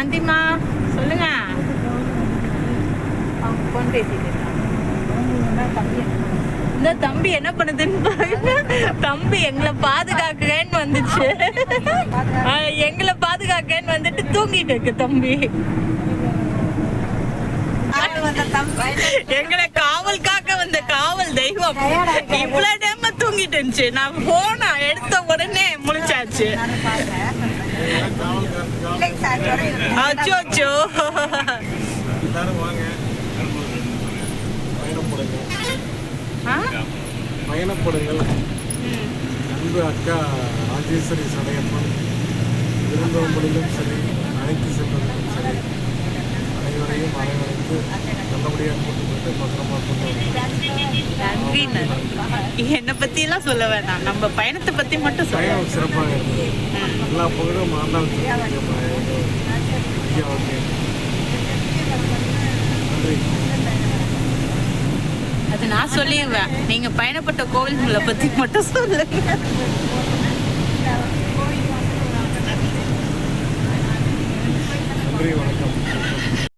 சாந்திமா சொல்லுங்க. அவங்க ஃபோன் பேசிட்டு இருக்காங்க. இந்த தம்பி என்ன பண்ணுதுன்னு பாருங்க. தம்பி எங்களை பாதுகாக்கிறேன்னு வந்துச்சு. எங்களை பாதுகாக்கிறேன்னு வந்துட்டு தூங்கிட்டு இருக்கு தம்பி. எங்களை காவல் காக்க வந்த காவல் தெய்வம். இவ்வளவு டைம் தூங்கிட்டு இருந்துச்சு. நான் போனா எடுத்த உடனே முழிச்சாச்சு. அச்சோ அச்சோ. எல்லாரும் வாங்க. பயணப்படுங்கள்? பயணப்படுங்கள் அன்பு அக்கா ராஜேஸ்வரி சடையப்பன். விருந்தோம்பலிலும் சரி அழைத்து செல்வதிலும் சரி அனைவரையும் வரவழைத்து நல்லபடியாக கூட்டு போயிட்டு பத்திரமா கொண்டு என்னை பத்தி எல்லாம் சொல்ல வேணாம். நம்ம பயணத்தை பத்தி மட்டும் சொல்ல சிறப்பாக இருந்தது. எல்லா பகுதியும் மாண்டால் அது நான் சொல்லிடுவேன். நீங்க பயணப்பட்ட கோவில்களை பத்தி மட்டும் சொல்லுங்க. வணக்கம்.